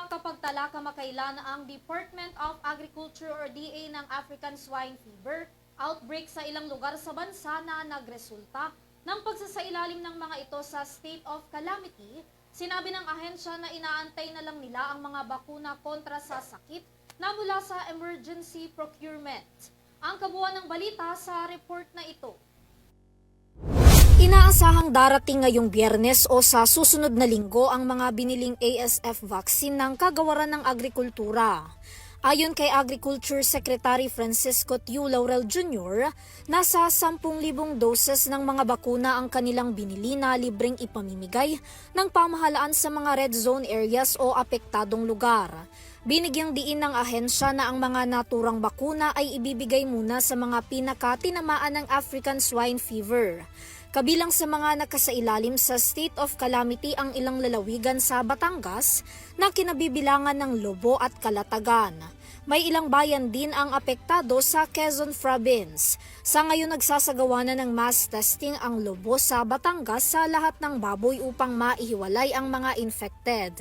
nakakapagtala kamakailan ang Department of Agriculture or DA ng African Swine Fever outbreak sa ilang lugar sa bansa na nagresulta ng pagsasailalim ng mga ito sa state of calamity. Sinabi ng ahensya na inaantay na lang nila ang mga bakuna kontra sa sakit na mula sa emergency procurement. Ang kabuuan ng balita sa report na ito. Inaasahang darating ngayong biyernes o sa susunod na linggo ang mga biniling ASF vaccine ng kagawaran ng agrikultura. Ayon kay Agriculture Secretary Francisco Tiu Laurel Jr., nasa 10,000 doses ng mga bakuna ang kanilang binili na libreng ipamimigay ng pamahalaan sa mga red zone areas o apektadong lugar. Binigyang diin ng ahensya na ang mga naturang bakuna ay ibibigay muna sa mga pinakatinamaan ng African swine fever. Kabilang sa mga nakasailalim sa state of calamity ang ilang lalawigan sa Batangas na kinabibilangan ng Lobo at Kalatagan. May ilang bayan din ang apektado sa Quezon Province. Sa ngayon nagsasagawa na ng mass testing ang Lobo sa Batangas sa lahat ng baboy upang maihiwalay ang mga infected.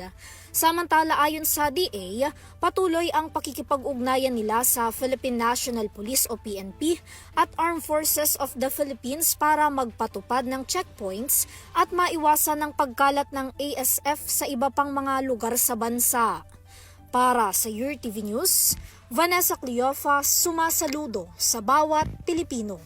Samantala ayon sa DA, patuloy ang pakikipag-ugnayan nila sa Philippine National Police o PNP at Armed Forces of the Philippines para magpatupad ng checkpoints at maiwasan ng pagkalat ng ASF sa iba pang mga lugar sa bansa. Para sa Your TV News, Vanessa Cleofa sumasaludo sa bawat Pilipino.